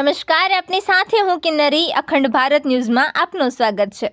નમસ્કાર આપની સાથે હું કિન્નરી અખંડ ભારત ન્યૂઝમાં આપનું સ્વાગત છે.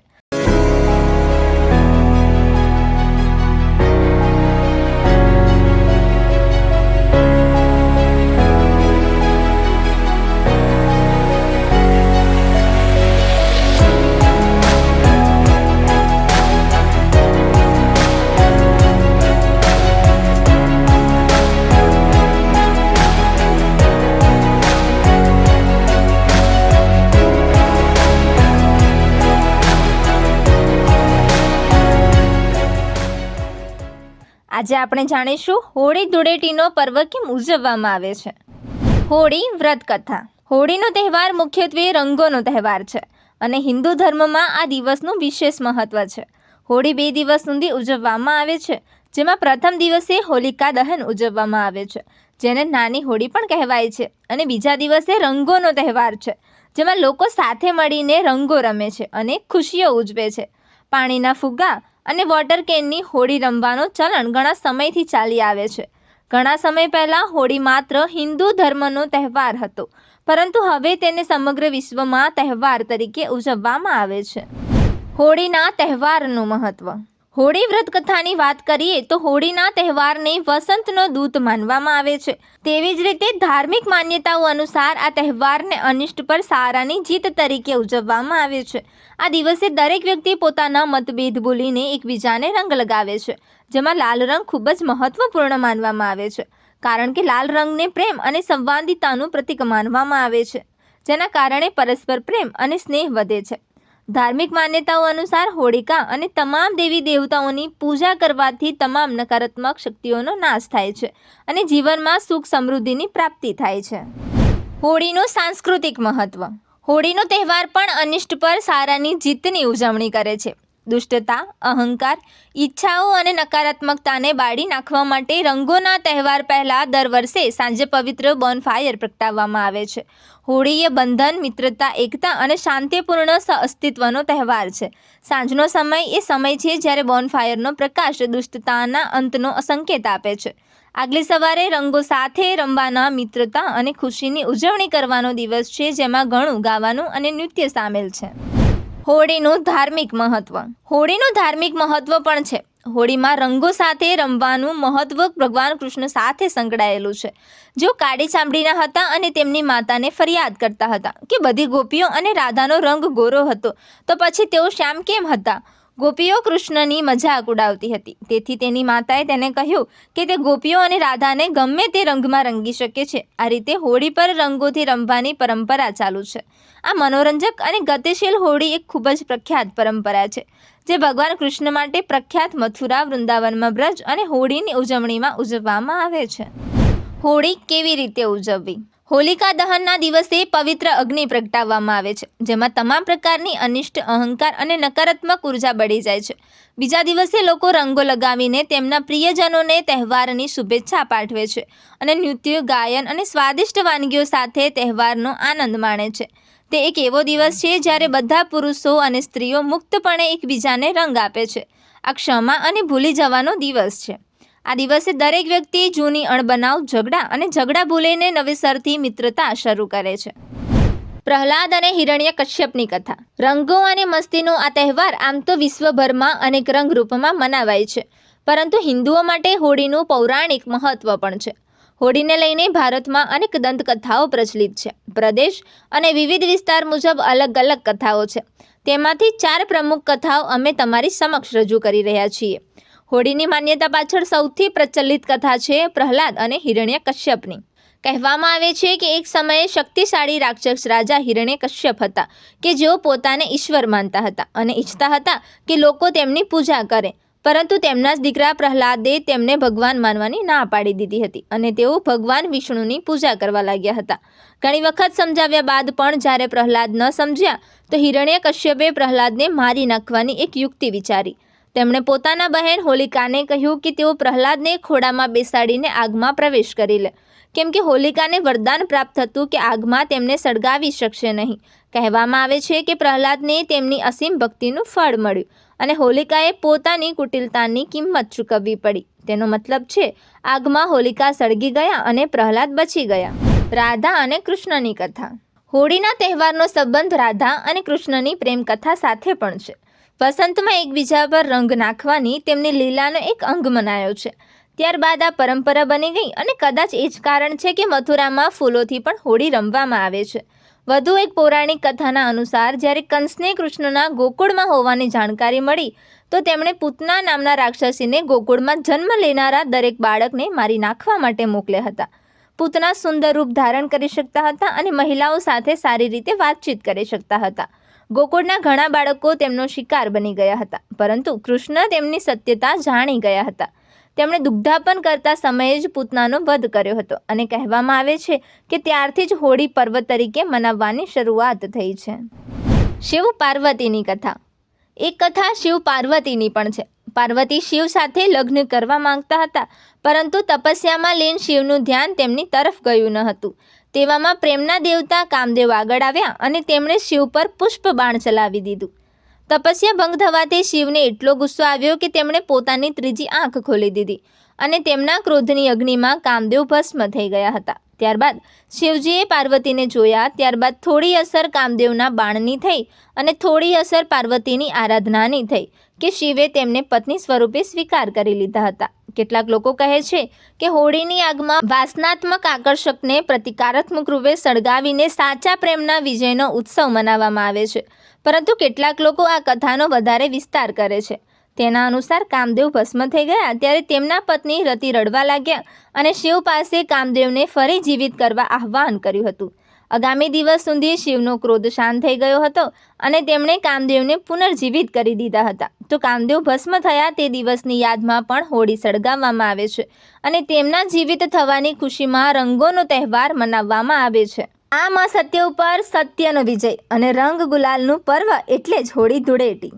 આજે આપણે જાણીશું હોળી ધૂળેટીનો પર્વ કેમ ઉજવવામાં આવે છે. હોળી વ્રત કથા હોળીનો તહેવાર મુખ્યત્વે રંગોનો તહેવાર છે અને હિન્દુ ધર્મમાં આ દિવસનું વિશેષ મહત્વ છે. હોળી બે દિવસ સુધી ઉજવવામાં આવે છે, જેમાં પ્રથમ દિવસે હોલિકા દહન ઉજવવામાં આવે છે, જેને નાની હોળી પણ કહેવાય છે અને બીજા દિવસે રંગોનો તહેવાર છે, જેમાં લોકો સાથે મળીને રંગો રમે છે અને ખુશીઓ ઉજવે છે. પાણીના ફુગ્ગા અને વોટર કેનની હોળી રમવાનો ચલણ ઘણા સમયથી ચાલી આવે છે. ઘણા સમય પહેલાં હોળી માત્ર હિન્દુ ધર્મનો તહેવાર હતો, પરંતુ હવે તેને સમગ્ર વિશ્વમાં તહેવાર તરીકે ઉજવવામાં આવે છે. હોળીના તહેવારનું મહત્વ હોળી વ્રત કથાની વાત કરીએ તો હોળીના તહેવારને વસંતનો દૂત માનવામાં આવે છે. તેવી જ રીતે ધાર્મિક માન્યતાઓ અનુસાર આ તહેવારને અનિષ્ટ પર સારાની જીત તરીકે ઉજવવામાં આવે છે. આ દિવસે દરેક વ્યક્તિ પોતાના મતભેદ ભૂલીને એકબીજાને રંગ લગાવે છે, જેમાં લાલ રંગ ખૂબ જ મહત્વપૂર્ણ માનવામાં આવે છે, કારણ કે લાલ રંગને પ્રેમ અને સંવાદિતાનું પ્રતીક માનવામાં આવે છે, જેના કારણે પરસ્પર પ્રેમ અને સ્નેહ વધે છે. ધાર્મિક માન્યતાઓ અનુસાર હોળિકા અને તમામ દેવી દેવતાઓની પૂજા કરવાથી તમામ નકારાત્મક શક્તિઓનો નાશ થાય છે અને જીવનમાં સુખ સમૃદ્ધિની પ્રાપ્તિ થાય છે. હોળીનું સાંસ્કૃતિક મહત્વ. હોળીનો તહેવાર પણ અનિષ્ટ પર સારાની જીતની ઉજવણી કરે છે. દુષ્ટતા, અહંકાર, ઈચ્છાઓ અને નકારાત્મકતાને બાળી નાખવા માટે રંગોના તહેવાર પહેલાં દર વર્ષે સાંજે પવિત્ર બોનફાયર પ્રગટાવવામાં આવે છે. હોળી એ બંધન, મિત્રતા, એકતા અને શાંતિપૂર્ણ અસ્તિત્વનો તહેવાર છે. સાંજનો સમય એ સમય છે જ્યારે બોનફાયરનો પ્રકાશ દુષ્ટતાના અંતનો સંકેત આપે છે. આગલી સવારે રંગો સાથે રમવાના મિત્રતા અને ખુશીની ઉજવણી કરવાનો દિવસ છે જેમાં ઘણું ગાવાનું અને નૃત્ય સામેલ છે. હોળીનું ધાર્મિક મહત્વ. હોળીનું ધાર્મિક મહત્વ પણ છે. હોળીમાં રંગો સાથે રમવાનું મહત્વ ભગવાન કૃષ્ણ સાથે સંકળાયેલું છે. જેઓ કાળી ચામડીના હતા અને તેમની માતાને ફરિયાદ કરતા હતા કે બધી ગોપીઓ અને રાધાનો રંગ ગોરો હતો, તો પછી તેઓ શ્યામ કેમ હતા? ગોપીઓ કૃષ્ણની મજાક ઉડાવતી હતી. તેથી તેની માતાએ તેને કહ્યું કે તે ગોપીઓ અને રાધાને ગમે તે રંગમાં રંગી શકે છે. આ રીતે હોળી પર રંગોથી રમવાની પરંપરા ચાલુ છે. આ મનોરંજક અને ગતિશીલ હોળી એક ખૂબ જ પ્રખ્યાત પરંપરા છે, જે ભગવાન કૃષ્ણ માટે પ્રખ્યાત મથુરા, વૃંદાવનમાં બ્રજ અને હોળીની ઉજવણીમાં ઉજવવામાં આવે છે. હોળી કેવી રીતે ઉજવવી? હોલિકા દહનના દિવસે પવિત્ર અગ્નિ પ્રગટાવવામાં આવે છે, જેમાં તમામ પ્રકારની અનિષ્ટ, અહંકાર અને નકારાત્મક ઊર્જા બળી જાય છે. બીજા દિવસે લોકો રંગો લગાવીને તેમના પ્રિયજનોને તહેવારની શુભેચ્છા પાઠવે છે અને નૃત્ય, ગાયન અને સ્વાદિષ્ટ વાનગીઓ સાથે તહેવારનો આનંદ માણે છે. તે એક એવો દિવસ છે જ્યારે બધા પુરુષો અને સ્ત્રીઓ મુક્તપણે એકબીજાને રંગ આપે છે. આ ક્ષમા અને ભૂલી જવાનો દિવસ છે. આ દિવસે દરેક વ્યક્તિ જૂની અણબનાવ, ઝઘડા અને ઝઘડા ભૂલીને નવેસરથી મિત્રતા શરૂ કરે છે. પ્રહલાદ અને હિરણ્ય કશ્યપની કથા. રંગો અને મસ્તીનો આ તહેવાર આમ તો વિશ્વભરમાં અનેક રંગરૂપમાં મનાવાય છે, પરંતુ હિન્દુઓ માટે હોળીનું પૌરાણિક મહત્વ પણ છે. હોળીને લઈને ભારતમાં અનેક દંતકથાઓ પ્રચલિત છે. પ્રદેશ અને વિવિધ વિસ્તાર મુજબ અલગ અલગ કથાઓ છે. તેમાંથી ચાર પ્રમુખ કથાઓ અમે તમારી સમક્ષ રજૂ કરી રહ્યા છીએ. હોળીની માન્યતા પાછળ સૌથી પ્રચલિત કથા છે પ્રહલાદ અને હિરણ્ય કશ્યપની કહેવામાં આવે છે કે એક સમયે શક્તિશાળી રાક્ષસ રાજા હિરણ્ય કશ્યપ હતા કે જેઓ પોતાને ઈશ્વર માનતા હતા અને ઈચ્છતા હતા કે લોકો તેમની પૂજા કરે. પરંતુ તેમના જ દીકરા પ્રહલાદે તેમને ભગવાન માનવાની ના પાડી દીધી હતી અને તેઓ ભગવાન વિષ્ણુની પૂજા કરવા લાગ્યા હતા. ઘણી વખત સમજાવ્યા બાદ પણ જ્યારે પ્રહલાદ ન સમજ્યા તો હિરણ્ય કશ્યપે પ્રહલાદને મારી નાખવાની એક યુક્તિ વિચારી. તેમણે પોતાના બહેન હોલિકાને કહ્યું કે તેઓ પ્રહલાદને ખોડામાં બેસાડીને આગમાં પ્રવેશ કરી લે. કેમ કે હોલિકાને વરદાન પ્રાપ્ત હતું કે આગમાં તેમને સળગાવી શકશે નહીં. કહેવામાં આવે છે કે પ્રહલાદને તેમની અસીમ ભક્તિનું ફળ મળ્યું અને હોલિકાએ પોતાની કુટિલતાની કિંમત ચૂકવવી પડી. તેનો મતલબ છે, આગમાં હોલિકા સળગી ગયા અને પ્રહલાદ બચી ગયા. રાધા અને કૃષ્ણની કથા. હોળીના તહેવારનો સંબંધ રાધા અને કૃષ્ણની પ્રેમ કથા સાથે પણ છે. વસંતમાં એકબીજા પર રંગ નાખવાની તેમની લીલાનો એક અંગ મનાયો છે. ત્યારબાદ આ પરંપરા બની ગઈ અને કદાચ એ જ કારણ છે કે મથુરામાં ફૂલોથી પણ હોળી રમવામાં આવે છે. વધુ એક પૌરાણિક કથાના અનુસાર, જ્યારે કંસને કૃષ્ણના ગોકુળમાં હોવાની જાણકારી મળી, તો તેમણે પૂતના નામના રાક્ષસીને ગોકુળમાં જન્મ લેનારા દરેક બાળકને મારી નાખવા માટે મોકલ્યા હતા. પૂતના સુંદર રૂપ ધારણ કરી શકતા હતા અને મહિલાઓ સાથે સારી રીતે વાતચીત કરી શકતા હતા. ગોકુળના ઘણા બાળકો તેમનો શિકાર બની ગયા હતા, પરંતુ કૃષ્ણ તેમની સત્યતા જાણી ગયા હતા. તેમણે દુગ્ધાપન કરતા સમયે જ પૂતનાનો વધ કર્યો હતો અને કહેવામાં આવે છે કે ત્યારથી જ હોળી પર્વ તરીકે મનાવવાની શરૂઆત થઈ છે. શિવ પાર્વતીની કથા. એક કથા શિવ પાર્વતીની પણ છે. પાર્વતી શિવ સાથે લગ્ન કરવા માંગતા હતા, પરંતુ તપસ્યામાં લીન શિવનું ધ્યાન તેમની તરફ ગયું ન હતું. તેવામાં પ્રેમના દેવતા કામદેવ આગળ આવ્યા અને તેમણે શિવ પર પુષ્પ બાણ ચલાવી દીધું. તપસ્યા ભંગ થવાથી શિવને એટલો ગુસ્સો આવ્યો કે તેમણે પોતાની ત્રીજી આંખ ખોલી દીધી અને તેમના ક્રોધની અગ્નિમાં કામદેવ ભસ્મ થઈ ગયા હતા. ત્યારબાદ શિવજીએ પાર્વતીને જોયા, ત્યારબાદ થોડી અસર કામદેવના બાણની થઈ અને થોડી અસર પાર્વતીની આરાધનાની થઈ કે શિવે તેમને પત્ની સ્વરૂપે સ્વીકાર કરી લીધા હતા. કેટલાક લોકો કહે છે કે હોળીની આગમાં વાસનાત્મક આકર્ષકને પ્રતિકારાત્મક રૂપે સળગાવીને સાચા પ્રેમના વિજયનો ઉત્સવ મનાવવામાં આવે છે. પરંતુ કેટલાક લોકો આ કથાનો વધારે વિસ્તાર કરે છે. તેના અનુસાર કામદેવ ભસ્મ થઈ ગયા ત્યારે તેમના પત્ની રતિ રડવા લાગ્યા અને શિવ પાસે કામદેવને ફરી જીવિત કરવા આહ્વાન કર્યું હતું. આગામી દિવસ સુધી શિવનો ક્રોધ શાંત થઈ ગયો હતો અને તેમણે કામદેવને પુનર્જીવિત કરી દીધા હતા. તો કામદેવ ભસ્મ થયા તે દિવસની યાદમાં પણ હોળી સળગાવવામાં આવે છે અને તેમના જીવિત થવાની ખુશીમાં રંગોનો તહેવાર મનાવવામાં આવે છે. આમ અસત્ય ઉપર સત્યનો વિજય અને રંગ ગુલાલનું પર્વ એટલે જ હોળી ધૂળેટી.